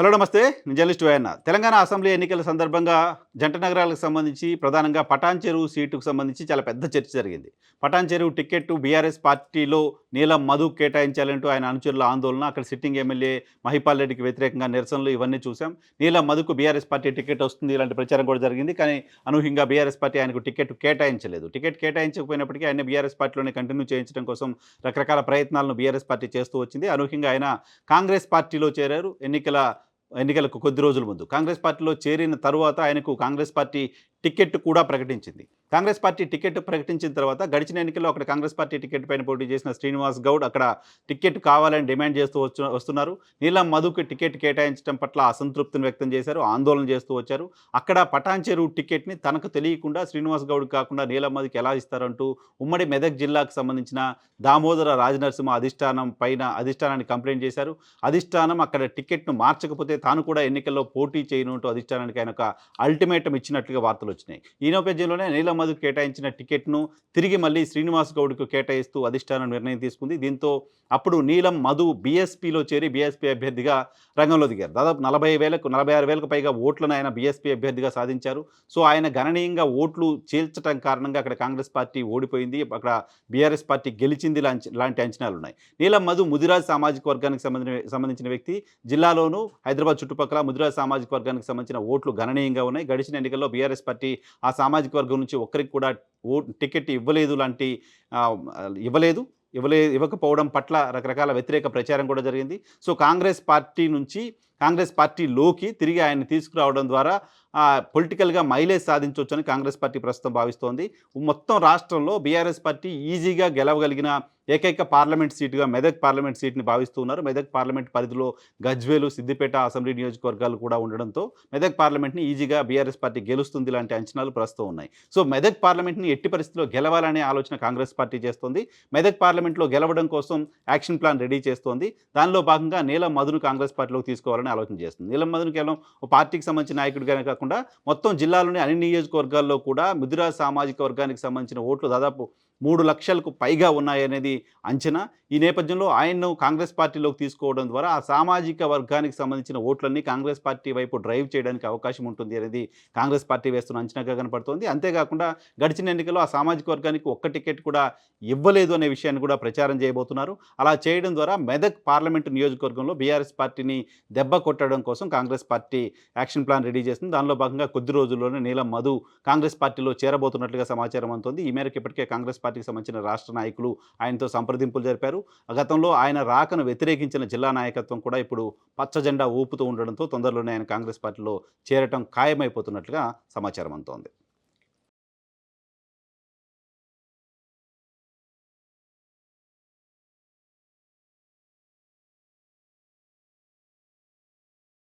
Hello నమస్తే. నేను journalist వేయన్న Telangana assembly ఎన్నికల సందర్భంగా జంట నగరాలకు సంబంధించి ప్రధానంగా పటాన్ చెరువు సీటుకు సంబంధించి చాలా పెద్ద చర్చ జరిగింది. పటాన్ చెరువు టికెట్ బీఆర్ఎస్ పార్టీలో నీలం మధు కేటాయించాలంటూ ఆయన అనుచరుల ఆందోళన అక్కడ సిట్టింగ్ ఎమ్మెల్యే మహిపాల్ రెడ్డికి వ్యతిరేకంగా నిరసనలు ఇవన్నీ చూసాం నీలం మధుకు బీఆర్ఎస్ పార్టీ టికెట్ వస్తుంది ఇలాంటి ప్రచారం కూడా జరిగింది. కానీ అనూహ్యంగా బీఆర్ఎస్ పార్టీ ఆయనకు టికెట్ కేటాయించలేదు. టికెట్ కేటాయించకపోయినప్పటికీ ఆయన బీఆర్ఎస్ పార్టీలోనే కంటిన్యూ చేయించడం కోసం రకరకాల ప్రయత్నాలను బీఆర్ఎస్ పార్టీ చేస్తూ వచ్చింది. అనూహ్యంగా ఆయన కాంగ్రెస్ పార్టీలో చేరారు. ఎన్నికల ఎన్నికలకు కొద్ది రోజుల ముందు. కాంగ్రెస్ పార్టీలో చేరిన తరువాత ఆయనకు కాంగ్రెస్ పార్టీ టికెట్ కూడా ప్రకటించింది. కాంగ్రెస్ పార్టీ టికెట్ ప్రకటించిన తర్వాత గడిచిన ఎన్నికల్లో అక్కడ కాంగ్రెస్ పార్టీ టికెట్ పైన పోటీ చేసిన శ్రీనివాస్ గౌడ్ అక్కడ టికెట్ కావాలని డిమాండ్ చేస్తూ వచ్చు వస్తున్నారు. నీలం మధుకు టికెట్ కేటాయించడం పట్ల అసంతృప్తిని వ్యక్తం చేశారు ఆందోళన చేస్తూ వచ్చారు. అక్కడ పటాన్చెరు టికెట్ని తనకు తెలియకుండా శ్రీనివాస్ గౌడ్ కాకుండా నీలం మధుకి ఎలా ఇస్తారంటూ ఉమ్మడి మెదక్ జిల్లాకు సంబంధించిన దామోదర రాజనరసింహ అధిష్టానం పైన అధిష్టానాన్ని కంప్లైంట్ చేశారు. అధిష్టానం అక్కడ టికెట్ను మార్చకపోతే తాను కూడా ఎన్నికల్లో పోటీ చేయనుంటూ అధిష్టానానికి ఆయన ఒక అల్టిమేటం ఇచ్చినట్లుగా వార్తలు వచ్చినాయి. ఈ నేపథ్యంలోనే నీలం మధు కేటాయించిన టికెట్ను తిరిగి మళ్ళీ శ్రీనివాస్ గౌడ్కు కేటాయిస్తూ అధిష్టానం నిర్ణయం తీసుకుంది. దీంతో అప్పుడు నీలం మధు బీఎస్పీలో చేరి బీఎస్పీ అభ్యర్థిగా రంగంలో దిగారు. దాదాపు నలభై వేలకు నలభై ఆరు వేలకు పైగా ఓట్లను ఆయన బీఎస్పీ అభ్యర్థిగా సాధించారు. సో ఆయన గణనీయంగా ఓట్లు చీల్చడం కారణంగా అక్కడ కాంగ్రెస్ పార్టీ ఓడిపోయింది. అక్కడ బీఆర్ఎస్ పార్టీ గెలిచింది లాంటి లాంటి అంచనాలు ఉన్నాయి. నీలం మధు ముదిరాజ్ సామాజిక వర్గానికి సంబంధించిన సంబంధించిన వ్యక్తి. జిల్లాలోనూ హైదరాబాద్ చుట్టుపక్కల ముదిరాజ్ సామాజిక వర్గానికి సంబంధించిన ఓట్లు గణనీయంగా ఉన్నాయి. గడిచిన ఎన్నికల్లో బీఆర్ఎస్ పార్టీ ఆ సామాజిక వర్గం నుంచి ఒక్కరికి కూడా ఓ టికెట్ ఇవ్వలేదు లాంటి ఇవ్వలేదు ఇవ్వలే ఇవ్వకపోవడం పట్ల రకరకాల వ్యతిరేక ప్రచారం కూడా జరిగింది. సో కాంగ్రెస్ పార్టీ నుంచి కాంగ్రెస్ పార్టీలోకి తిరిగి ఆయన్ని తీసుకురావడం ద్వారా పొలిటికల్గా మైలేజ్ సాధించవచ్చని కాంగ్రెస్ పార్టీ ప్రస్తుతం భావిస్తోంది. మొత్తం రాష్ట్రంలో బీఆర్ఎస్ పార్టీ ఈజీగా గెలవగలిగిన ఏకైక పార్లమెంట్ సీటుగా మెదక్ పార్లమెంట్ సీట్ని భావిస్తున్నారు. మెదక్ పార్లమెంట్ పరిధిలో గజ్వేలు సిద్దిపేట అసెంబ్లీ నియోజకవర్గాలు కూడా ఉండడంతో మెదక్ పార్లమెంట్ని ఈజీగా బీఆర్ఎస్ పార్టీ గెలుస్తుంది లాంటి అంచనాలు ప్రస్తుతం ఉన్నాయి. సో మెదక్ పార్లమెంట్ని ఎట్టి పరిస్థితిలో గెలవాలనే ఆలోచన కాంగ్రెస్ పార్టీ చేస్తోంది. మెదక్ పార్లమెంట్లో గెలవడం కోసం యాక్షన్ ప్లాన్ రెడీ చేస్తోంది. దానిలో భాగంగా నేల మధును కాంగ్రెస్ పార్టీలోకి తీసుకోవాలని ఆలోచన చేస్తుంది. నీలం మధును కేవలం ఓ పార్టీకి సంబంధించిన నాయకుడిగానే కాకుండా మొత్తం జిల్లాలోని అన్ని నియోజకవర్గాల్లో కూడా ముదిరా సామాజిక వర్గానికి సంబంధించిన ఓట్లు దాదాపు మూడు లక్షలకు పైగా ఉన్నాయనేది అంచనా. ఈ నేపథ్యంలో ఆయన్ను కాంగ్రెస్ పార్టీలోకి తీసుకోవడం ద్వారా ఆ సామాజిక వర్గానికి సంబంధించిన ఓట్లన్నీ కాంగ్రెస్ పార్టీ వైపు డ్రైవ్ చేయడానికి అవకాశం ఉంటుంది అనేది కాంగ్రెస్ పార్టీ వేస్తున్న అంచనాగా కనపడుతోంది. అంతేకాకుండా గడిచిన ఎన్నికల్లో ఆ సామాజిక వర్గానికి ఒక్క టికెట్ కూడా ఇవ్వలేదు అనే విషయాన్ని కూడా ప్రచారం చేయబోతున్నారు. అలా చేయడం ద్వారా మెదక్ పార్లమెంటు నియోజకవర్గంలో బీఆర్ఎస్ పార్టీని దెబ్బ కొట్టడం కోసం Congress party action plan ready చేస్తుంది దానిలో భాగంగా కొద్ది రోజుల్లోనే నీలం మధు కాంగ్రెస్ పార్టీలో చేరబోతున్నట్లుగా సమాచారం అందుతుంది. ఈ మేరకు ఇప్పటికే కాంగ్రెస్ పార్టీ పార్టీకి సంబంధించిన రాష్ట్ర నాయకులు ఆయనతో సంప్రదింపులు జరిపారు. గతంలో ఆయన రాకను వ్యతిరేకించిన జిల్లా నాయకత్వం కూడా ఇప్పుడు పచ్చ జెండా ఊపుతూ ఉండడంతో తొందరలోనే ఆయన కాంగ్రెస్ పార్టీలో చేరటం ఖాయమైపోతున్నట్లుగా సమాచారం అందుతోంది.